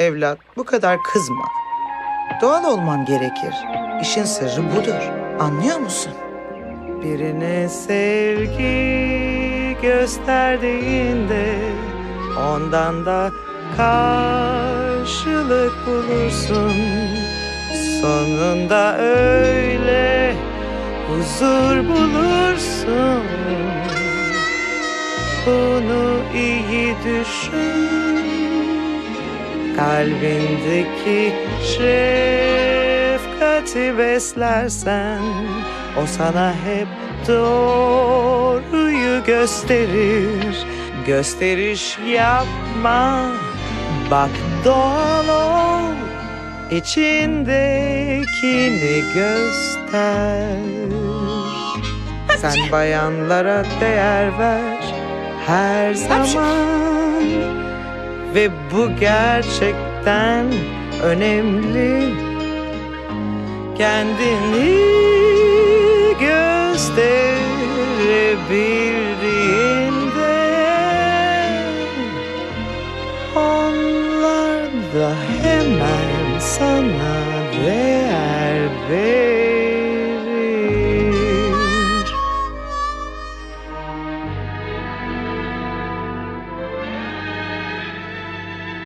Evlat bu kadar kızma. Doğal olman gerekir. İşin sırrı budur. Anlıyor musun? Birine sevgi gösterdiğinde ondan da karşılık bulursun. Sonunda öyle huzur bulursun. Bunu iyi düşün. Kalbindeki şefkati beslersen O sana hep doğruyu gösterir. Gösteriş yapma Bak doğal ol İçindekini göster. Sen bayanlara değer ver Her zaman ve bu gerçekten önemli. Kendini gösterebildiğinde Onlar da hemen sana değer